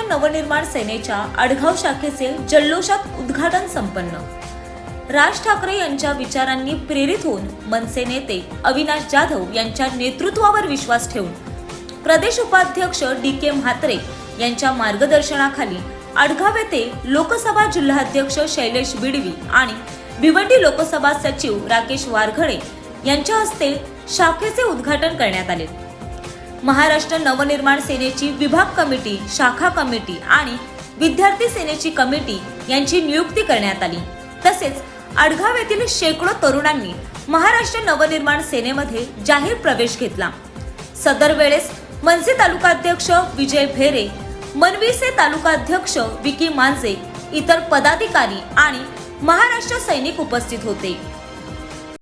नवनिर्माण सेनेच्या आडगाव शाखेचे जल्लोषात उद्घाटन संपन्न. राज ठाकरे यांच्या विचारांनी प्रेरित होऊन मनसे नेते अविनाश जाधव यांच्या नेतृत्वावर विश्वास ठेवून प्रदेश उपाध्यक्ष डी के म्हात्रे यांच्या मार्गदर्शनाखाली आडगाव येथे लोकसभा जिल्हाध्यक्ष शैलेश बिडवी आणि भिवंडी लोकसभा सचिव राकेश वारघडे यांच्या हस्ते शाखेचे उद्घाटन करण्यात आले. महाराष्ट्र नवनिर्माण सेनेची विभाग कमिटी शाखा कमिटी आणि विद्यार्थी सेनेची कमिटी यांची नियुक्ती करण्यात आली. तसेच आडगाव येथील शेकडो तरुणांनी महाराष्ट्र नवनिर्माण सेनेमध्ये जाहीर प्रवेश घेतला. सदर वेळेस मनसे तालुकाध्यक्ष विजय भेरे मनविसे तालुकाध्यक्ष विकी मांजे इतर पदाधिकारी आणि महाराष्ट्र सैनिक उपस्थित होते.